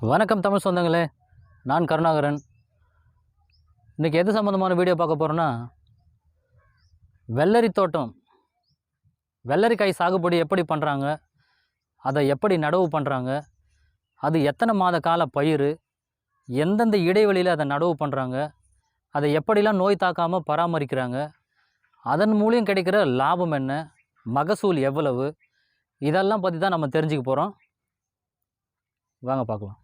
வணக்கம் தமிழ் சொந்தங்களே நான் கருணாகரன். இன்றைக்கி எது சம்மந்தமான வீடியோ பார்க்க போகிறோன்னா வெள்ளரி தோட்டம் வெள்ளரிக்காய் சாகுபடி எப்படி பண்ணுறாங்க அதை எப்படி நடவு பண்ணுறாங்க அது எத்தனை மாத கால பயிர் எந்தெந்த இடைவெளியில் அதை நடவு பண்ணுறாங்க அதை எப்படிலாம் நோய் தாக்காமல் பராமரிக்கிறாங்க அதன் மூலியம் கிடைக்கிற லாபம் என்ன மகசூல் எவ்வளவு இதெல்லாம் பற்றி தான் நம்ம தெரிஞ்சுக்க போகிறோம் வாங்க பார்க்கலாம்.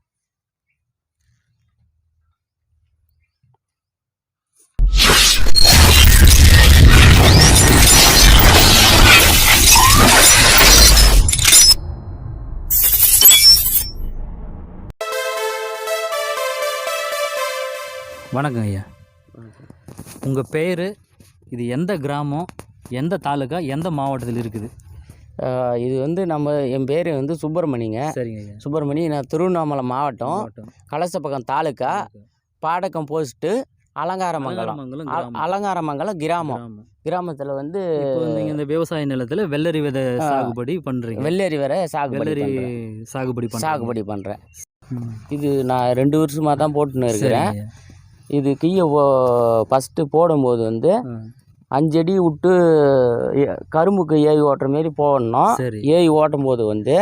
வணக்கம் ஐயா. உங்கள் பேர் இது எந்த கிராமம் எந்த தாலுகா எந்த மாவட்டத்தில் இருக்குது? இது வந்து நம்ம என் பேர் வந்து சுப்பிரமணிங்க சரிங்க சுப்பிரமணி நான் திருவண்ணாமலை மாவட்டம். கலசப்பக்கம் தாலுக்கா பாடக்கம் போஸ்ட்டு அலங்காரமங்கலம். அலங்காரமங்கலம் கிராமம். கிராமத்தில் வந்து நீங்கள் இந்த விவசாய நிலத்தில் வெள்ளரி விதை சாகுபடி பண்ணுறீங்க வெள்ளரி வர சாகுபடி வெள்ளரி. சாகுபடி சாகுபடி பண்ணுறேன் இது நான் ரெண்டு வருஷமாக தான் போட்டுன்னு இருக்கிறேன். இது கீயை ஃபஸ்ட்டு போடும்போது வந்து அஞ்சடி விட்டு கரும்புக்கு ஏய் ஓட்டுற மாரி போடணும். சரி. ஏய் ஓட்டும் போது வந்து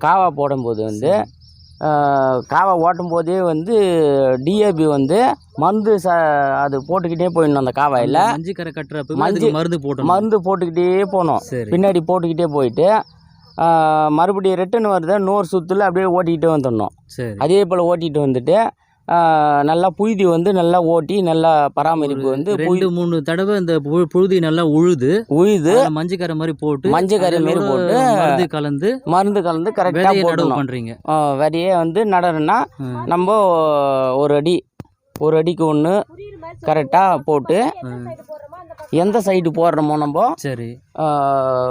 காவா போடும்போது வந்து காவா ஓட்டும் போதே வந்து டிஏபி வந்து மருந்து ச அது போட்டுக்கிட்டே போயிடணும் அந்த காவாயில். மஞ்சு கரை கட்டுறப்ப மஞ்சு- மருந்து போட்டோம் மருந்து போட்டுக்கிட்டே போகணும். பின்னாடி போட்டுக்கிட்டே போயிட்டு மறுபடியும் ரிட்டன் வருது நூறு சுற்றுல அப்படியே ஓட்டிக்கிட்டே வந்துடணும். அதே போல் ஓட்டிகிட்டு வந்துட்டு நல்லா புழுதி வந்து நல்லா ஓட்டி நல்லா பராமரிப்பு வந்து ரெண்டு மூணு தடவை இந்த புழு- புழுதி நல்லா உழுது. உழுது. அதுல மஞ்சள் கரை மாதிரி போட்டு மஞ்சள் கரை மாரி அதோட போட்டு மருந்து கலந்து மருந்து கலந்து கரெக்டாக போடணும். பண்றீங்க. விதையே வந்து நடணும்னா. நம்ம ஒரு அடி ஒரு அடிக்கு ஒன்று கரெக்டாக போட்டு. எந்த சைடு போடுறோமோ நம்ம சரி.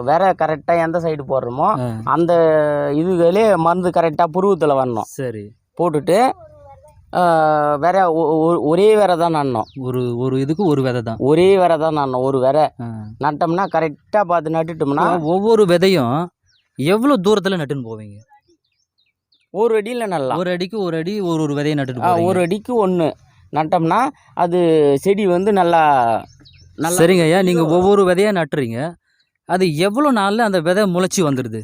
விர கரெக்டாக எந்த சைடு போடுறோமோ அந்த இதுகளே மருந்து கரெக்டாக புருவத்தில் வரணும். சரி. போட்டுட்டு ஒ- ஒரே விர தான் நடணும் ஒரு ஒரு இதுக்கு ஒரு விதை தான். ஒரே விர தான் நடணும் ஒரு ஆ. நட்டோம்னா கரெக்டாக பார்த்து நட்டுட்டோம்னா ஒவ்வொரு விதையும் எவ்வளவு தூரத்துல நட்டுன்னு போவீங்க? ஒரு அடியில் நடலாம் ஒரு அடிக்கு ஒரு அடி ஒரு ஒரு விதையை போவீங்க. ஒரு அடிக்கு ஒன்று நட்டோம்னா அது செடி வந்து நல்லா நல்லா சரிங்க ஐயா நீங்க ஒவ்வொரு விதையா நட்டுறீங்க. அது எவ்வளவு நாள்ல அந்த விதை முளைச்சி வந்துடுது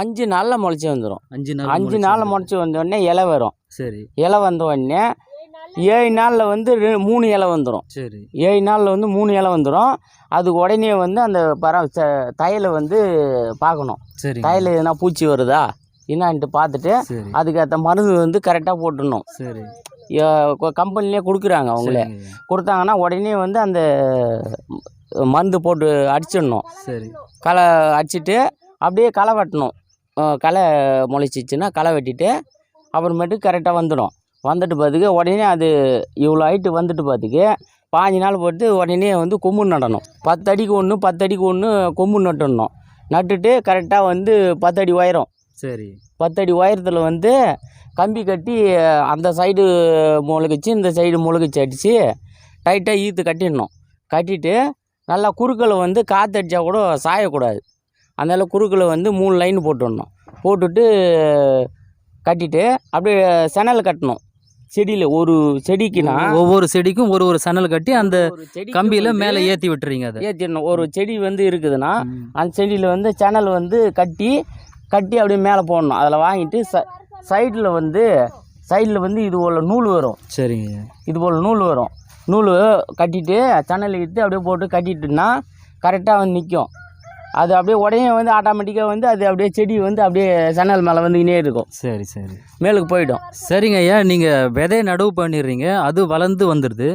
அஞ்சு நாளில் முளைச்சி வந்துடும் அஞ்சு நாள் அஞ்சு நாளில். முளைச்சி வந்த உடனே இலை வரும். சரி. இலை வந்த உடனே ஏழு நாளில் வந்து மூணு இலை வந்துடும் சரி. ஏழு நாளில் வந்து மூணு இலை வந்துடும் அது உடனே வந்து அந்த பர தையலை வந்து பார்க்கணும். சரி தையல் எதுனா பூச்சி வருதா? என்னான்ட்டு பார்த்துட்டு அதுக்கேற்ற மருந்து வந்து கரெக்டாக போட்டுடணும். சரி. கம்பெனிலே கொடுக்குறாங்க அவங்களே. கொடுத்தாங்கன்னா உடனே வந்து அந்த மருந்து போட்டு அடிச்சிடணும். சரி. களை அடிச்சிட்டு அப்படியே களை வெட்டணும். களை முளைச்சிச்சுன்னா களை வெட்டிட்டு அப்புறமேட்டு கரெக்டாக வந்துடும். வந்துட்டு பார்த்துக்கு உடனே அது இவ்வளோ ஹைட்டு வந்துட்டு பார்த்துக்கு பாஞ்சு நாள் போட்டு உடனே வந்து கொம்பு நடணும். பத்து அடிக்கு ஒன்று பத்து அடிக்கு ஒன்று கொம்பு நட்டுடணும். நட்டுட்டு கரெக்டாக வந்து பத்து அடி உயரம். சரி. பத்தடி உயரத்தில் வந்து கம்பி கட்டி அந்த சைடு முழுகிச்சு இந்த சைடு முழுகிச்சு அடித்து டைட்டாக ஈத்து கட்டிடணும். கட்டிட்டு நல்லா குறுக்கில் வந்து காற்றடிச்சா கூட சாயக்கூடாது. அதனால குறுக்கில் வந்து மூணு லைன் போட்டுடணும். போட்டுட்டு கட்டிட்டு அப்படியே செனல் கட்டணும். செடியில் ஒரு செடிக்குனா ஒவ்வொரு செடிக்கும் ஒரு ஒரு சணல் கட்டி அந்த கம்பியில மேல ஏத்தி விட்டுறீங்க அதை. ஏற்றிடணும் ஒரு செடி வந்து இருக்குதுன்னா. அந்த செடியில் வந்து சேனல் வந்து கட்டி கட்டி அப்படியே மேலே போடணும். அதில் வாங்கிட்டு ச சைடில் வந்து சைடில் வந்து இது போல் நூல் வரும். சரிங்க. இது போல் நூல் வரும். நூல் கட்டிட்டு சேனல் இழுத்து அப்படியே போட்டு கட்டிட்டுன்னா கரெக்டாக வந்து நிற்கும் அது அப்படியே உடனே வந்து ஆட்டோமேட்டிக்காக வந்து அது அப்படியே செடி வந்து அப்படியே சேனல் மேலே வந்துக்கினே இருக்கும். சரி சரி. மேலுக்கு போயிடும். சரிங்க ஐயா நீங்க விதையை நடவு பண்ணிடுறீங்க. அது வளர்ந்து வந்துடுது.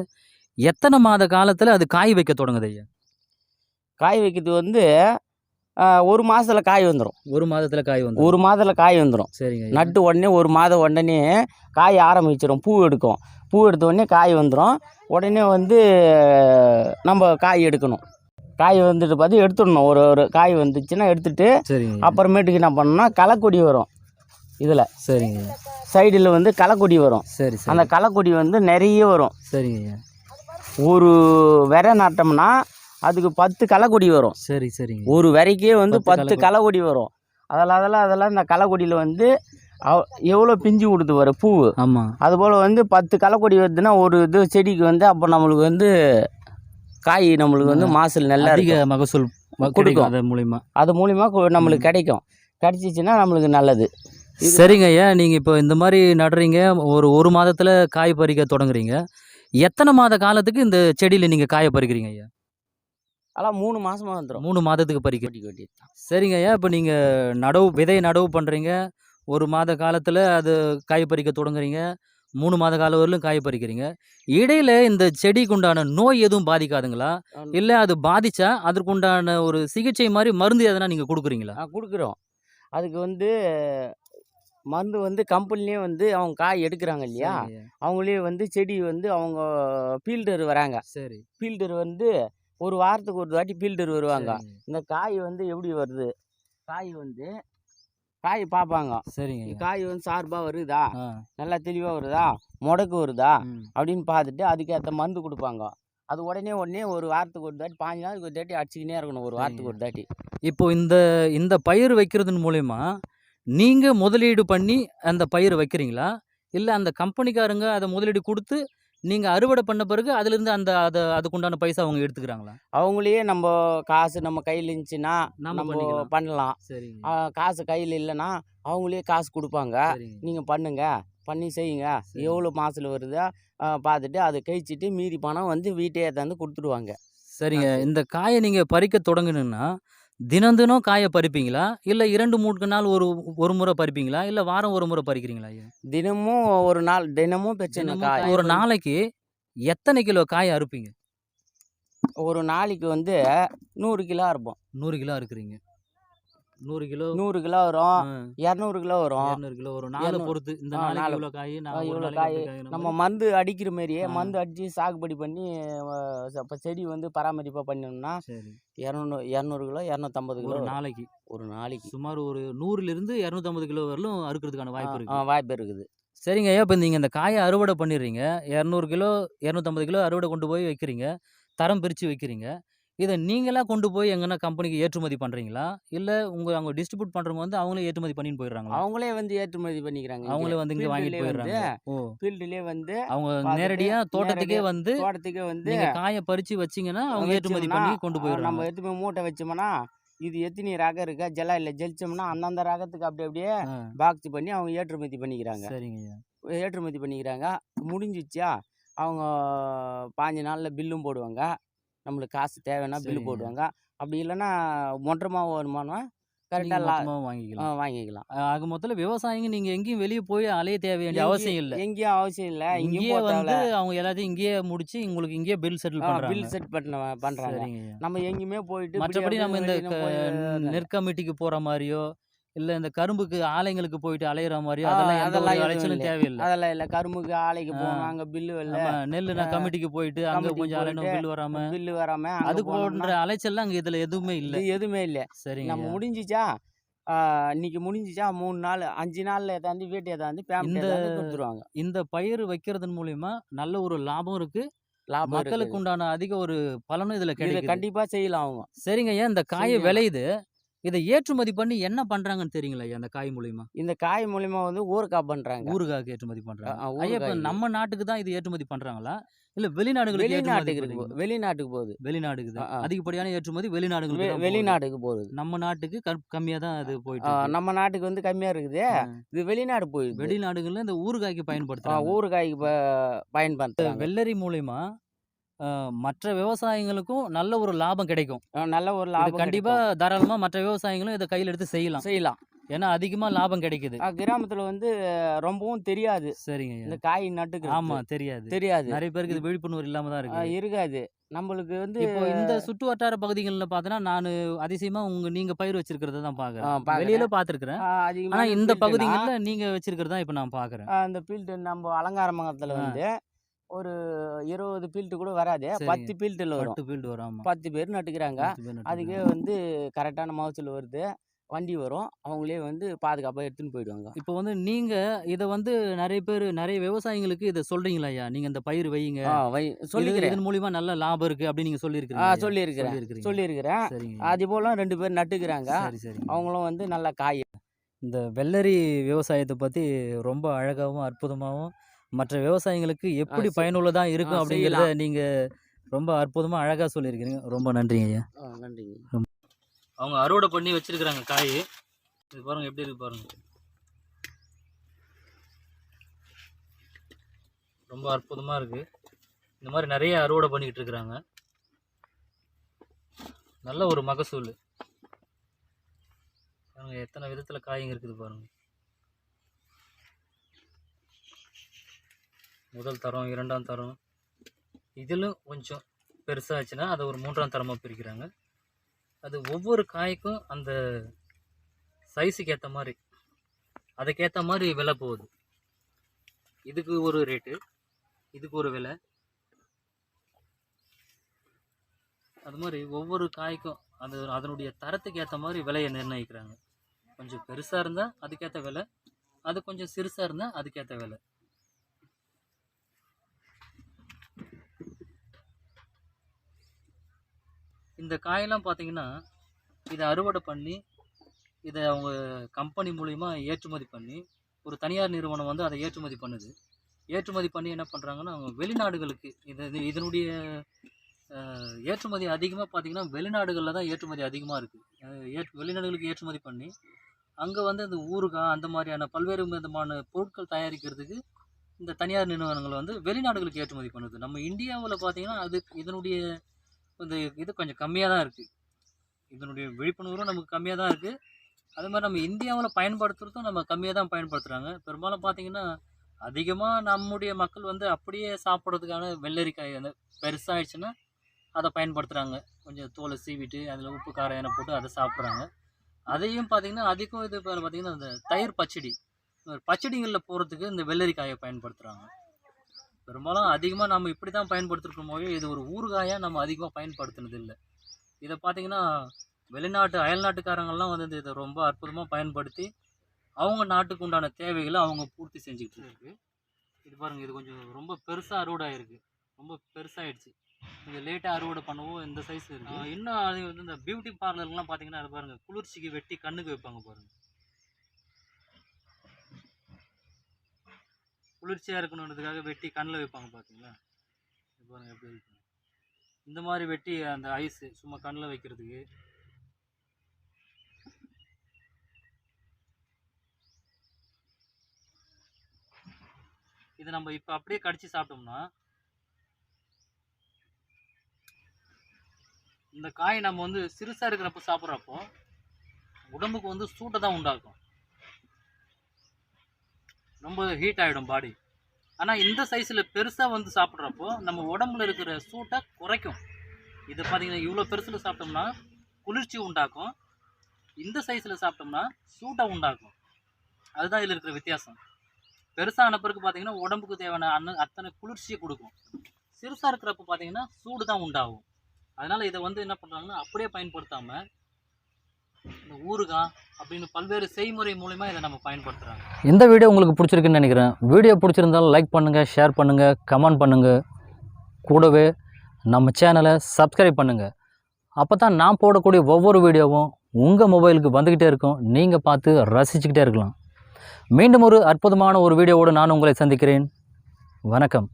எத்தனை மாத காலத்துல அது காய் வைக்க தொடங்குது ஐயா? காய் வைக்கிறது வந்து ஒரு மாதத்தில் காய் வந்துடும் ஒரு மாதத்துல காய் வந்து ஒரு மாதத்தில் காய் வந்துடும் சரிங்க. நட்டு உடனே ஒரு மாதம் உடனே காய் ஆரம்பிச்சிடும் பூ எடுக்கும். பூ எடுத்த உடனே காய் வந்துடும் உடனே வந்து நம்ம காய் எடுக்கணும். காய் வந்துட்டு பார்த்து எடுத்துடணும். ஒரு ஒரு காய் வந்துச்சுன்னா எடுத்துட்டு சரிங்க. அப்புறமேட்டுக்கு என்ன பண்ணணும்னா களைக்கொடி வரும். இதில். சரிங்க. சைடில் வந்து களைக்கொடி வரும். சரி சரி. அந்த களைக்கொடி வந்து நிறைய வரும். சரிங்க. ஒரு விரை நட்டோம்னா அதுக்கு பத்து களைக்கொடி வரும். சரி சரிங்க. ஒரு விரைக்கே வந்து பத்து பத்து களைக்கொடி. வரும். அதில் அதெல்லாம் அதெல்லாம் இந்த களைக்கொடியில் வந்து அவ- எவ்வளோ பிஞ்சு கொடுத்து வர பூவு. ஆமா. அதுபோல் வந்து பத்து களைக்கொடி வருதுன்னா ஒரு இது செடிக்கு வந்து அப்போ நம்மளுக்கு வந்து காய் நம்மளுக்கு வந்து மாசல் நல்லா அதிக மகசூல் கொடுக்கும். அது மூலியமா. அது மூலிமா நம்மளுக்கு கிடைக்கும். கிடைச்சிச்சின்னா நம்மளுக்கு நல்லது. சரிங்க ஐயா நீங்கள் இப்போ இந்த மாதிரி நடுறீங்க ஒரு ஒரு மாதத்தில் காய் பறிக்க தொடங்குறீங்க. எத்தனை மாத காலத்துக்கு இந்த செடியில் நீங்கள் காய பறிக்கிறீங்க ஐயா? அதெல்லாம் மூணு மாசமா வந்துடும் மூணு மாதத்துக்கு பறிக்க. கொட்டி சரிங்க ஐயா இப்போ நீங்கள் நடவு விதை நடவு பண்ணுறீங்க ஒரு மாத காலத்தில் அது காய் பறிக்க தொடங்குறீங்க. மூணு மாத காலம் வரலும் காய் பறிக்கிறீங்க. இடையில இந்த செடிக்கு உண்டான நோய் எதுவும் பாதிக்காதுங்களா? இல்லை அது பாதிச்சா அதற்குண்டான ஒரு சிகிச்சை மாதிரி மருந்து எதனா நீங்கள் கொடுக்குறீங்களா? கொடுக்குறோம். அதுக்கு வந்து மருந்து வந்து கம்பெனிலே வந்து அவங்க காய் எடுக்கிறாங்க இல்லையா. அவங்களே வந்து செடி வந்து அவங்க ஃபீல்டர் வராங்க. சரி. ஃபீல்டர் வந்து ஒரு வாரத்துக்கு ஒரு வாட்டி ஃபீல்டர் வருவாங்க. இந்த காய் வந்து எப்படி வருது? காய் வந்து காய் பார்ப்பாங்க சரிங்க. காய் வந்து சார்பாக வருதா? நல்லா தெளிவாக வருதா? முடக்கு வருதா. அப்படின்னு பார்த்துட்டு அதுக்கேற்ற மருந்து கொடுப்பாங்க. அது உடனே உடனே ஒரு வாரத்துக்கு ஒரு தாட்டி பாஞ்சு நாளுக்கு ஒரு தாட்டி அடிச்சுக்கினே இருக்கணும். ஒரு வாரத்துக்கு ஒரு தாட்டி. இப்போ இந்த இந்த பயிர் வைக்கிறதன் மூலயமா நீங்கள் முதலீடு பண்ணி அந்த பயிர் வைக்கிறீங்களா? இல்லை அந்த கம்பெனிக்காரங்க அதை முதலீடு கொடுத்து நீங்கள் அறுவடை பண்ண பிறகு அதுலேருந்து அந்த அதை அதுக்குண்டான பைசா அவங்க எடுத்துக்கிறாங்களா? அவங்களே நம்ம காசு நம்ம கையில் இருந்துச்சுன்னா நாம நம்ம. பண்ணலாம். ஆ, காசு கையில் இல்லைன்னா அவங்களே காசு கொடுப்பாங்க. நீங்கள் பண்ணுங்க. பண்ணி செய்யுங்க. சரி. எவ்வளோ மாதத்தில் வருதோ பார்த்துட்டு அதை கழிச்சிட்டு மீதி பணம் வந்து வீட்டே ஏற்றாந்து கொடுத்துடுவாங்க. சரிங்க. இந்த காயை நீங்கள் பறிக்க தொடங்கணுன்னா தினம் தினம் காயை பறிப்பீங்களா? இல்லை இரண்டு மூணு நாள் ஒரு ஒரு முறை பறிப்பீங்களா? இல்லை வாரம் ஒரு முறை பறிக்கிறீங்களா ஐயா? தினமும் ஒரு நாள் தினமும் பிரச்சனை காய் ஒரு நாளைக்கு எத்தனை கிலோ காய் அறுப்பீங்க? ஒரு நாளைக்கு வந்து நூறு கிலோ இருப்போம் நூறு கிலோ அறுக்குறீங்க. நூறு கிலோ நூறு கிலோ வரும் இரநூறு கிலோ வரும் இரநூறு கிலோ ஒரு நாலு. பொறுத்து இந்த நாலு. இவ்வளோ காய் இவ்வளோ காய். நம்ம. மருந்து அடிக்கிற மாதிரியே ஆ. மருந்து அடித்து சாகுபடி பண்ணி இப்போ செடி வந்து பராமரிப்பாக பண்ணோம்னா சரி இரநூறு இரநூறு கிலோ இரநூத்தம்பது கிலோ வரும். நாளைக்கு ஒரு நாளைக்கு சுமார் ஒரு நூறுல இருந்து இரநூத்தம்பது கிலோ வரலும் அறுக்கிறதுக்கான வாய்ப்பு ஆ, இருக்கு ஆ, வாய்ப்பு இருக்குது சரிங்க ஐயா இப்போ நீங்கள் இந்த காயை அறுவடை பண்ணிடுறீங்க இரநூறு கிலோ இரநூத்தம்பது கிலோ அறுவடை கொண்டு போய் வைக்கிறீங்க தரம் பிரித்து வைக்கிறீங்க இதை நீங்களா கொண்டு போய் எங்கன்னா கம்பெனிக்கு ஏற்றுமதி பண்ணுறீங்களா இல்லை உங்கள் அவங்க டிஸ்ட்ரிபியூட் பண்ணுறவங்க வந்து அவங்களே ஏற்றுமதி பண்ணின்னு போயிடுறாங்களா? அவங்களே வந்து ஏற்றுமதி பண்ணிக்கிறாங்க அவங்களே வந்து இங்கே வாங்கிட்டு போயிடுறாங்க ஓ. ஃபீல்டுலேயே வந்து அவங்க நேரடியாக தோட்டத்துக்கே வந்து தோட்டத்துக்கே வந்து காயை பறித்து வச்சிங்கன்னா அவங்க ஏற்றுமதி பண்ணி கொண்டு போயிடுறாங்க. நம்ம எடுத்து போய் மூட்டை வச்சோம்னா இது எத்தனை ரகம் இருக்கா? ஜெலா இல்லை ஜெலிச்சோம்னா அந்தந்த ரகத்துக்கு அப்படி அப்படியே பாக்ஸ் பண்ணி அவங்க ஏற்றுமதி பண்ணிக்கிறாங்க. சரிங்க ஏற்றுமதி பண்ணிக்கிறாங்க. முடிஞ்சிச்சா அவங்க பாஞ்சு நாளில் பில்லும் போடுவாங்க. நம்மளுக்கு காசு தேவைன்னா பில்லு. போடுவாங்க. அப்படி இல்லைன்னா மொட்டமாக வருமானம் நீங்க கரெக்டாக வாங்கிக்கலாம். வாங்கிக்கலாம். ஆக மொத்தத்தில் விவசாயிங்க நீங்க எங்கேயும் வெளியே போய் அலைய தேவை வேண்டிய அவசியம் இல்லை. எங்கேயும் அவசியம் இல்லை. இங்கேயே வந்து அவங்க எல்லாத்தையும் இங்கேயே முடிச்சு உங்களுக்கு இங்கேயே பில் செட்டில் பண்றாங்க. பில் செட் பண்ண பண்ணுறாங்க. நம்ம எங்கேயுமே போயிட்டு மற்றபடி நம்ம இந்த நெற்கமிட்டிக்கு போற மாதிரியோ இல்ல இந்த கரும்புக்கு ஆலைங்களுக்கு போயிட்டு அலையிற மாதிரியோ ஆ, அதெல்லாம் அதெல்லாம் அலைச்சலும். தேவையில்லை. அதெல்லாம் இல்லை. கரும்புக்கு ஆலைக்கு. போகணும் அங்கே பில்லு இல்லை. நெல்லுனா கமிட்டிக்கு போயிட்டு அங்க கொஞ்சம் அலையணும் போயிட்டு, பில் வராம. பில்லு வராம அங்க அது போனோம்னா போன்ற அலைச்சல்லாம் அங்க இதுல எதுவுமே இல்லை. எதுவுமே இல்லை. சரிங்க. நம்ம. முடிஞ்சிச்சா இன்னைக்கு முடிஞ்சிச்சா மூணு நாள் அஞ்சு நாள்ல ஏதாந்து வீட்டு ஏதாந்து இந்த- கொடுத்துருவாங்க. இந்த பயிர் வைக்கிறதன் மூலியமா நல்ல ஒரு லாபம் இருக்கு. மக்களுக்கு. உண்டான அதிக ஒரு பலனும் இதுல இதை கிடைக்குது. கண்டிப்பா செய்யலாம் அவங்க. சரிங்க ஐயா இந்த காயை விளையுது? இதை ஏற்றுமதி பண்ணி என்ன பண்றாங்கன்னு தெரியுங்களா ஐயா அந்த காய் மூலியமா இந்த காய் மூலியமா வந்து ஊறுகாய் பண்றாங்க ஊறுகாய்க்கு ஏற்றுமதி பண்றாங்க ஐயா இப்ப. நம்ம நாட்டுக்கு தான் இது ஏற்றுமதி பண்றாங்களா இல்ல வெளிநாடுகளுக்கு வெளிநாட்டுக்கு? வெளிநாட்டுக்கு போகுது வெளிநாடுக்கு தான். அதிகப்படியான ஏற்றுமதி வெளிநாடுகளுக்கு வெ- தான் போகுது. வெளிநாட்டுக்கு போகுது நம்ம நாட்டுக்கு கம்- கம்மியா தான் அது போயிட்டு. நம்ம நாட்டுக்கு வந்து கம்மியா இருக்குது. இது வெளிநாடு போயிடுது வெளிநாடுகள்ல இந்த ஊறுகாய்க்கு பயன்படுத்துறாங்க ஊறுகாய்க்கு ப- பயன்படுத்துறாங்க வெள்ளரி மூலியமா மற்ற விவசாயிகளுக்கும் நல்ல ஒரு லாபம் கிடைக்கும். நல்ல ஒரு லாபம் கண்டிப்பா கிடைக்கும். தாராளமா மற்ற விவசாயிகளும் இதை கையில் எடுத்து செய்யலாம். செய்யலாம். ஏன்னா அதிகமா லாபம் கிடைக்குது. கிராமத்துல வந்து ரொம்பவும் தெரியாது. சரிங்க. இந்த. காய் நட்டுக்கிறது. ஆமா தெரியாது. தெரியாது. நிறைய பேருக்கு இது விழிப்புணர்வு இல்லாம தான் இருக்கு இருக்காது. நம்மளுக்கு வந்து இப்போ இந்த சுற்று வட்டார பகுதிகளில் பார்த்தோன்னா நான் அதிசயமா உங்க நீங்க பயிர் வச்சிருக்கிறத தான் பாக்குறேன். பார்க்கறேன். வெளியில பார்த்துருக்கிறேன். ஆ, ஆனா இந்த பகுதிகளில் நீங்க வச்சிருக்கிறதா இப்போ நான் பாக்குறேன். ஆ, இந்த ஃபீல்டு நம்ம அலங்காரமங்கலத்தில் ஆ. வந்து ஒரு இருபது ஃபீல்டு கூட வராது. பத்து ஃபீல்டில் வரும். பட்டு ஃபீல்டு வரும் பத்து பேர் நட்டுக்கிறாங்க. பத்து அதுக்கே. வந்து கரெக்டான மகசூல் வருது. வண்டி வரும். அவங்களே வந்து பாதுகாப்பாக எடுத்துன்னு போயிடுவாங்க. இப்போ வந்து நீங்க இதை வந்து நிறைய பேர் நிறைய விவசாயிங்களுக்கு இதை சொல்றீங்களா ஐயா? நீங்க இந்த பயிர் வையுங்க. வை சொல்லிக்கிறேன். இதன் மூலியமா நல்ல லாபம் இருக்கு அப்படின்னு நீங்க ஆ சொல்லியிருக்கிறீங்க. சொல்லியிருக்கிறேன். சொல்லியிருக்கிறேன் அது போல ரெண்டு பேர் நட்டுக்கிறாங்க. அவங்களும் வந்து நல்ல காய் இந்த வெள்ளரி விவசாயத்தை பற்றி ரொம்ப அழகாகவும் அற்புதமாகவும் மற்ற விவசாயிங்களுக்கு எப்படி. பயனுள்ளதாக இருக்கும் அப்படிங்கிறத. நீங்கள் ரொம்ப அற்புதமாக அழகாக சொல்லியிருக்கிறீங்க. ரொம்ப நன்றிங்க ஐயா. ஆ நன்றிங்க. அவங்க அறுவடை பண்ணி வச்சிருக்கிறாங்க காய். இது பாருங்க எப்படி இருக்கு பாருங்க. ரொம்ப அற்புதமாக இருக்கு. இந்த மாதிரி நிறைய அறுவடை பண்ணிக்கிட்டு இருக்கிறாங்க. நல்ல ஒரு மகசூல். பாருங்க எத்தனை விதத்தில் காய்ங்க இருக்குது பாருங்க. முதல் தரம் இரண்டாம் தரம். இதிலும் கொஞ்சம் பெருசாச்சுன்னா அதை ஒரு மூன்றாம் தரமாக பிரிக்கிறாங்க. அது ஒவ்வொரு காய்க்கும் அந்த சைஸுக்கு ஏற்ற மாதிரி அதுக்கேற்ற மாதிரி விலை போகுது. இதுக்கு ஒரு ரேட்டு இதுக்கு ஒரு விலை. அது மாதிரி ஒவ்வொரு காய்க்கும் அது அதனுடைய தரத்துக்கு ஏற்ற மாதிரி விலையை நிர்ணயிக்கிறாங்க. கொஞ்சம் பெருசாக இருந்தால் அதுக்கேற்ற விலை அது கொஞ்சம் சிறுசாக இருந்தால் அதுக்கேற்ற விலை. இந்த காயெல்லாம் பார்த்தீங்கன்னா இதை அறுவடை பண்ணி இதை அவங்க கம்பெனி மூலிமா ஏற்றுமதி பண்ணி ஒரு தனியார் நிறுவனம் வந்து அதை ஏற்றுமதி பண்ணுது. ஏற்றுமதி பண்ணி என்ன பண்ணுறாங்கன்னா அவங்க வெளிநாடுகளுக்கு இது இது- இதனுடைய ஏற்றுமதி அதிகமாக பார்த்தீங்கன்னா வெளிநாடுகளில் தான் ஏற்றுமதி அதிகமாக இருக்குது ஏற்று வெளிநாடுகளுக்கு ஏற்றுமதி பண்ணி அங்கே வந்து இந்த ஊறுகாய் அந்த மாதிரியான பல்வேறு விதமான பொருட்கள் தயாரிக்கிறதுக்கு இந்த தனியார் நிறுவனங்கள் வந்து வெளிநாடுகளுக்கு ஏற்றுமதி பண்ணுது. நம்ம இந்தியாவில் பார்த்தீங்கன்னா அது இதனுடைய இந்த இது கொஞ்சம் கம்மியாக தான் இருக்குது இதனுடைய விழிப்புணர்வும் நமக்கு கம்மியாக தான் இருக்குது அதே மாதிரி நம்ம இந்தியாவில் பயன்படுத்துகிறதும் நம்ம கம்மியாக தான் பயன்படுத்துகிறாங்க பெரும்பாலும் பார்த்திங்கன்னா அதிகமாக நம்முடைய மக்கள் வந்து அப்படியே சாப்பிட்றதுக்கான வெள்ளரிக்காய் அந்த பெருசாகிடுச்சுன்னா அதை பயன்படுத்துகிறாங்க கொஞ்சம் தோலை சீவிட்டு அதில் உப்பு காரம் என போட்டு அதை சாப்பிட்றாங்க. அதையும் பார்த்திங்கன்னா அதிகம் இது பார்த்திங்கன்னா அந்த தயிர் பச்சடி. பச்சடிங்களில் பச்சடிகளில் போகிறதுக்கு இந்த வெள்ளரிக்காயை பயன்படுத்துகிறாங்க பெரும்பாலும் அதிகமாக நம்ம இப்படி தான் பயன்படுத்திருக்கோம் போது இது ஒரு ஊறுகாயாக நம்ம அதிகமாக பயன்படுத்தினது இல்லை. இதை பார்த்தீங்கன்னா வெளிநாட்டு அயல்நாட்டுக்காரங்கெல்லாம் வந்து இதை ரொம்ப அற்புதமாக பயன்படுத்தி அவங்க நாட்டுக்கு உண்டான தேவைகளை அவங்க பூர்த்தி செஞ்சுக்கிட்டு இருக்கு. இது பாருங்கள் இது கொஞ்சம் ரொம்ப பெருசாக அறுவடை ஆயிருக்கு. ரொம்ப பெருசாகிடுச்சு கொஞ்சம் லேட்டாக அறுவடை பண்ணவோ இந்த சைஸ் இருக்கு. இன்னும் அது வந்து இந்த பியூட்டி பார்லர்லாம் பார்த்தீங்கன்னா அது பாருங்கள் குளிர்ச்சிக்கு வெட்டி கண்ணுக்கு வைப்பாங்க பாருங்கள் குளிர்ச்சியாக இருக்கணுன்றதுக்காக வெட்டி கண்ணில் வைப்பாங்க பார்த்தீங்களா பாருங்கள் எப்படி வைப்பாங்க இந்த மாதிரி வெட்டி அந்த ஐஸு சும்மா கண்ணில் வைக்கிறதுக்கு. இது நம்ம இப்போ அப்படியே கடிச்சு சாப்பிட்டோம்னா இந்த காய் நம்ம வந்து சிறுசாக இருக்கிறப்ப சாப்பிட்றப்போ உடம்புக்கு வந்து சூட்டை தான் உண்டாக்கும். ரொம்ப ஹீட் ஆகிடும் பாடி ஆனால் இந்த சைஸில் பெருசாக வந்து சாப்பிட்றப்போ நம்ம உடம்புல இருக்கிற சூட்டை குறைக்கும். இது பார்த்தீங்கன்னா இவ்வளோ பெருசில் சாப்பிட்டோம்னா குளிர்ச்சி உண்டாக்கும். இந்த சைஸில் சாப்பிட்டோம்னா சூட்டை உண்டாக்கும். அதுதான் இதில் இருக்கிற வித்தியாசம். பெருசான பிறகு பார்த்திங்கன்னா உடம்புக்கு தேவையான அன்ன அத்தனை குளிர்ச்சியை கொடுக்கும். சிறுசாக இருக்கிறப்ப பார்த்தீங்கன்னா சூடு தான் உண்டாகும். அதனால் இதை வந்து என்ன பண்ணுறாங்கன்னா அப்படியே பயன்படுத்தாமல் இந்த ஊறுகாய் அப்படின்னு பல்வேறு செய்முறை மூலிமா இதை நம்ம பயன்படுத்துகிறாங்க இந்த வீடியோ உங்களுக்கு பிடிச்சிருக்குன்னு நினைக்கிறேன். வீடியோ பிடிச்சிருந்தாலும் லைக் பண்ணுங்கள் ஷேர் பண்ணுங்கள் கமெண்ட் பண்ணுங்கள் கூடவே நம்ம சேனலை சப்ஸ்கிரைப் பண்ணுங்கள் அப்போ தான் நான் போடக்கூடிய ஒவ்வொரு வீடியோவும் உங்கள் மொபைலுக்கு வந்துக்கிட்டே இருக்கும். நீங்கள் பார்த்து ரசிச்சுக்கிட்டே இருக்கலாம். மீண்டும் ஒரு அற்புதமான ஒரு வீடியோவோடு நான் உங்களை சந்திக்கிறேன். வணக்கம்.